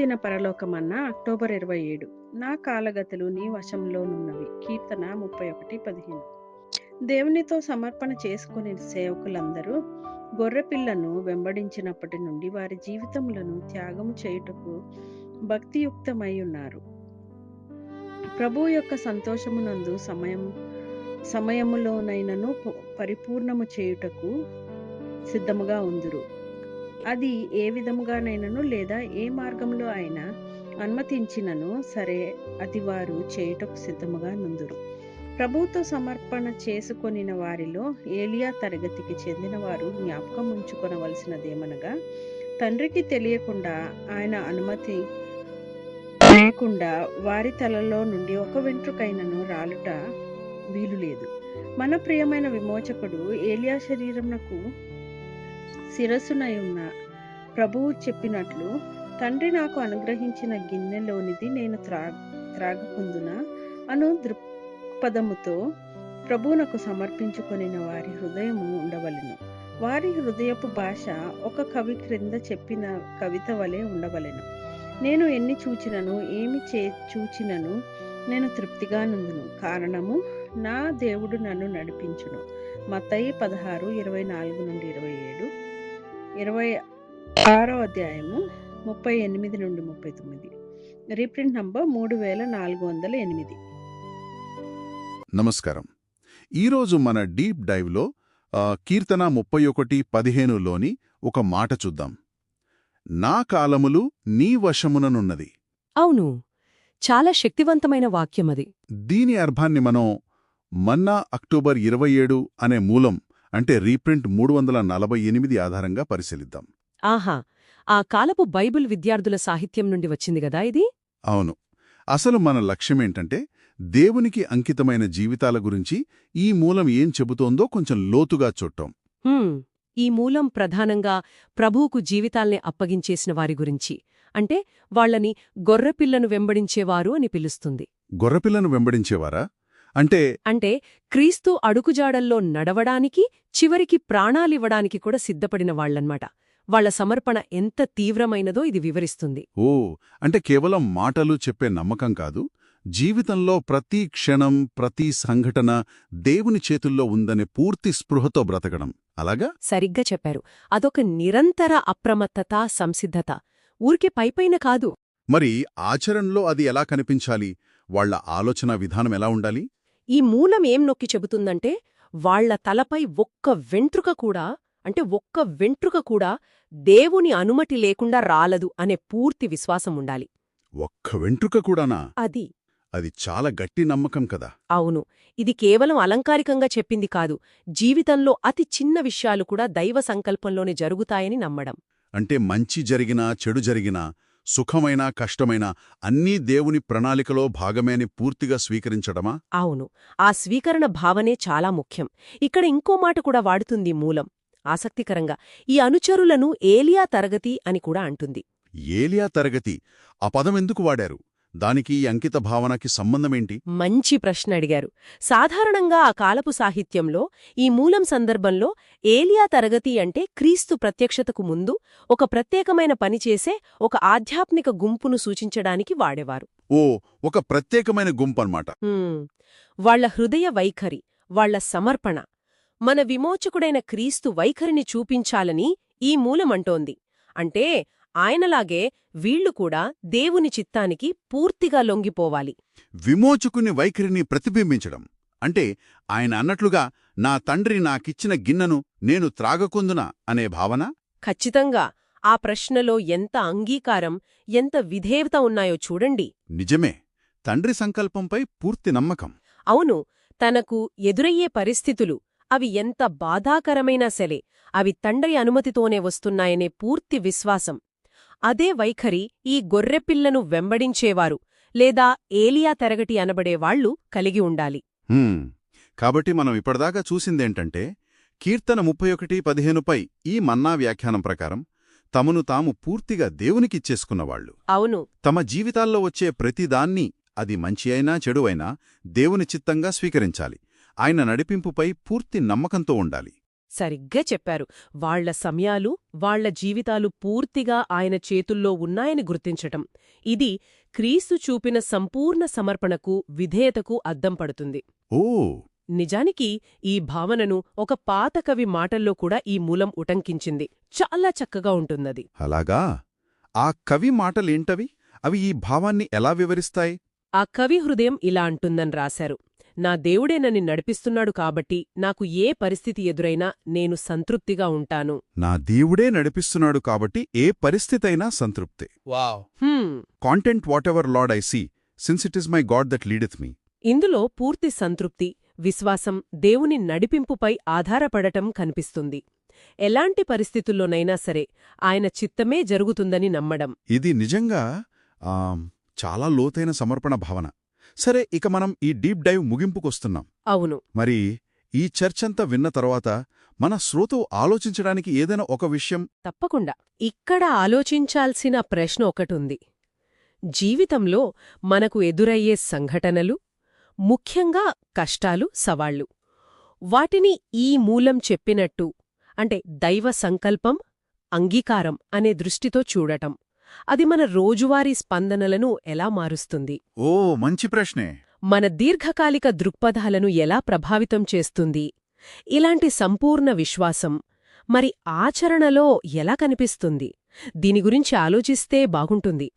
ప్రతిదిన పరలోకమన్న October ఇరవై ఏడు. నా కాలగతులు నీ వశంలోనున్నవి. కీర్తన ముప్పై ఒకటి పదిహేను. దేవునితో సమర్పణ చేసుకునే సేవకులందరూ గొర్రెపిల్లను వెంబడించినప్పటి నుండి వారి జీవితములను త్యాగము చేయుటకు భక్తియుక్తమై ఉన్నారు. ప్రభు యొక్క సంతోషమునందు సమయం సమయములోనైనను పరిపూర్ణము చేయుటకు సిద్ధముగా ఉందురు. అది ఏ విధముగానైనను లేదా ఏ మార్గంలో అయినా అనుమతించినను సరే అది వారు చేయుటకు సిద్ధముగా నుందురు. ప్రభుత్వ సమర్పణ చేసుకొనిన వారిలో ఏలియా తరగతికి చెందిన వారు జ్ఞాపకం ఉంచుకొనవలసినదేమనగా తండ్రికి తెలియకుండా ఆయన అనుమతి లేకుండా వారి తలలో నుండి ఒక వెంట్రుకైనను రాలుట వీలు లేదు మన ప్రియమైన విమోచకుడు ఏలియా శరీరమునకు శిరస్సునై ఉన్న ప్రభువు చెప్పినట్లు తండ్రి నాకు అనుగ్రహించిన గిన్నెలోనిది నేను త్రా త్రాగకుందున అను దృక్పథముతో ప్రభువునకు సమర్పించుకొనిన వారి హృదయము ఉండవలెను. వారి హృదయపు భాష ఒక కవి క్రింద చెప్పిన కవిత వలె ఉండవలెను. నేను ఎన్ని చూచినను ఏమి చే చూచినను నేను తృప్తిగా నుందును కారణము నా దేవుడు నన్ను నడిపించును. మత్తయి పదహారు ఇరవై నాలుగు నుండి ఇరవై ఏడు. ఇరవై ఆరో అధ్యాయము ముప్పై ఎనిమిది నుండి ముప్పై తొమ్మిది. రీప్రింట్ నంబర్ మూడు వేల నాలుగు వందల ఎనిమిది. నమస్కారం. ఈరోజు మన డీప్ డైవ్లో కీర్తన ముప్పై ఒకటి పదిహేనులోని ఒక మాట చూద్దాం. నా కాలములు నీ వశముననున్నది. అవును. చాలా శక్తివంతమైన వాక్యమది. దీని అర్థాన్ని మనం మన్నా అక్టోబర్ ఇరవై ఏడు అనే మూలం అంటే రీప్రింట్ మూడు వందల నలభై ఎనిమిది ఆధారంగా పరిశీలిద్దాం. ఆహా ఆ కాలపు బైబిల్ విద్యార్థుల సాహిత్యం నుండి వచ్చింది గదా ఇది? అవును. అసలు మన లక్ష్యమేంటంటే దేవునికి అంకితమైన జీవితాల గురించి ఈ మూలం ఏం చెబుతోందో కొంచెం లోతుగా చూడటం. ఈ మూలం ప్రధానంగా ప్రభువుకు జీవితాల్ని అప్పగించేసిన వారి గురించి అంటే వాళ్ళని గొర్రెపిల్లను వెంబడించేవారు అని పిలుస్తుంది. గొర్రెపిల్లను వెంబడించేవారా? అంటే అంటే క్రీస్తు అడుగుజాడల్లో నడవడానికి చివరికి ప్రాణాలివ్వడానికి కూడా సిద్ధపడిన వాళ్ళన్మాట వాళ్ళ సమర్పణ ఎంత తీవ్రమైనదో ఇది వివరిస్తుంది. ఓ అంటే కేవలం మాటలు చెప్పే నమ్మకం కాదు జీవితంలో ప్రతి క్షణం ప్రతి సంఘటన దేవుని చేతుల్లో ఉందనే పూర్తి స్పృహతో బ్రతకడం. అలాగా? సరిగ్గా చెప్పారు. అదొక నిరంతర అప్రమత్తత సంసిద్ధత. ఊరికే పైపైన కాదు. మరి ఆచరణలో అది ఎలా కనిపించాలి? వాళ్ళ ఆలోచన విధానం ఎలా ఉండాలి? ఈ మూలం ఏం నొక్కి చెబుతుందంటే వాళ్ళ తలపై ఒక్క వెంట్రుక కూడా అంటే ఒక్క వెంట్రుక కూడా దేవుని అనుమతి లేకుండా రాలదు అనే పూర్తి విశ్వాసం ఉండాలి. ఒక్క వెంట్రుక కూడానా? అది. అది చాలా గట్టి నమ్మకం కదా. అవును. ఇది కేవలం అలంకారికంగా చెప్పింది కాదు. జీవితంలో అతి చిన్న విషయాలు కూడా దైవ సంకల్పంలోనే జరుగుతాయని నమ్మడం. అంటే మంచి జరిగినా చెడు జరిగినా సుఖమైనా కష్టమైనా అన్నీ దేవుని ప్రణాళికలో భాగమే అని పూర్తిగా స్వీకరించడమా? అవును. ఆ స్వీకరణ భావనే చాలా ముఖ్యం. ఇక్కడ ఇంకో మాట కూడా వాడుతుంది మూలం. ఆసక్తికరంగా ఈ అనుచరులను ఏలియా తరగతి అని కూడా అంటుంది. ఏలియా తరగతి? ఆ పదం ఎందుకు వాడారు? దానికి ఈ అంకిత భావనకి సంబంధమేంటి? మంచి ప్రశ్న అడిగారు. సాధారణంగా ఆ కాలపు సాహిత్యంలో ఈ మూలం సందర్భంలో ఏలియా తరగతి అంటే క్రీస్తు ప్రత్యక్షతకు ముందు ఒక ప్రత్యేకమైన పని చేసే ఒక ఆధ్యాత్మిక గుంపును సూచించడానికి వాడేవారు. ఓ ఒక ప్రత్యేకమైన గుంపన్నమాట. వాళ్ళ హృదయ వైఖరి వాళ్ళ సమర్పణ. మన విమోచకుడైన క్రీస్తు వైఖరిని చూపించాలని ఈ మూలమంటోంది. అంటే ఆయనలాగే వీళ్ళు కూడా దేవుని చిత్తానికి పూర్తిగా లొంగిపోవాలి. విమోచకుని వైఖరిని ప్రతిబింబించడం. అంటే ఆయన అన్నట్లుగా నా తండ్రి నాకిచ్చిన గిన్నెను నేను త్రాగకుందునా అనే భావన? ఖచ్చితంగా. ఆ ప్రశ్నలో ఎంత అంగీకారం ఎంత విధేయత ఉన్నాయో చూడండి. నిజమే. తండ్రి సంకల్పంపై పూర్తి నమ్మకం. అవును. తనకు ఎదురయ్యే పరిస్థితులు అవి ఎంత బాధాకరమైనా సరే అవి తండ్రి అనుమతితోనే వస్తున్నాయనే పూర్తి విశ్వాసం. అదే వైఖరి ఈ గొర్రెపిల్లను వెంబడించేవారు లేదా ఏలియా తెరగటి అనబడేవాళ్ళు కలిగి ఉండాలి. కాబట్టి మనం ఇప్పటిదాకా చూసిందేంటంటే కీర్తన ముప్పై ఒకటి పదిహేనుపై ఈ మన్నా వ్యాఖ్యానం ప్రకారం తమను తాము పూర్తిగా దేవునికిచ్చేసుకున్నవాళ్ళు అవును. తమ జీవితాల్లో వచ్చే ప్రతిదాన్ని అది మంచి అయినా చెడు అయినా దేవుని చిత్తంగా స్వీకరించాలి. ఆయన నడిపింపుపై పూర్తి నమ్మకంతో ఉండాలి. సరిగ్గా చెప్పారు. వాళ్ళ సమయాలు వాళ్ళ జీవితాలు పూర్తిగా ఆయన చేతుల్లో ఉన్నాయని గుర్తించటం. ఇది క్రీస్తు చూపిన సంపూర్ణ సమర్పణకు విధేయతకు అద్దం పడుతుంది. ఓ! నిజానికి ఈ భావనను ఒక పాత కవి మాటల్లో కూడా ఈ మూలం ఉటంకించింది. చాలా చక్కగా ఉంటున్నది అలాగా? ఆ కవి మాటలేంటవి? అవి ఈ భావాన్ని ఎలా వివరిస్తాయి? ఆ కవి హృదయం ఇలా అంటుందని రాశారు. నా దేవుడే నన్ను నడిపిస్తున్నాడు కాబట్టి నాకు ఏ పరిస్థితి ఎదురైనా నేను సంతృప్తిగా ఉంటాను. నా దేవుడే నడిపిస్తున్నాడు కాబట్టి ఏ పరిస్థితైనా సంతృప్తే. Wow. Hmm. Content whatever lord I see since it is my God that leadeth me ఇందులో పూర్తి సంతృప్తి విశ్వాసం దేవుని నడిపింపుపై ఆధారపడటం కనిపిస్తుంది. ఎలాంటి పరిస్థితుల్లోనైనా సరే ఆయన చిత్తమే జరుగుతుందని నమ్మడం. ఇది నిజంగా ఆ, చాలా లోతైన సమర్పణ భావన. సరే ఇక మనం ఈ డీప్ డైవ్ ముగింపుకొస్తున్నాం. అవును. మరి ఈ చర్చంతా విన్న తర్వాత మన శ్రోతవు ఆలోచించడానికి ఏదైనా ఒక విషయం? తప్పకుండా. ఇక్కడ ఆలోచించాల్సిన ప్రశ్న ఒకటుంది. జీవితంలో మనకు ఎదురయ్యే సంఘటనలు ముఖ్యంగా కష్టాలు సవాళ్ళు. వాటిని ఈ మూలం చెప్పినట్టు అంటే దైవ సంకల్పం అంగీకారం అనే దృష్టితో చూడటం. అది మన రోజువారీ స్పందనలను ఎలా మారుస్తుంది? ఓ మంచి ప్రశ్నే. మన దీర్ఘకాలిక దృక్పథాలను ఎలా ప్రభావితం చేస్తుంది? ఇలాంటి సంపూర్ణ విశ్వాసం మరి ఆచరణలో ఎలా కనిపిస్తుంది? దీని గురించి ఆలోచిస్తే బాగుంటుంది.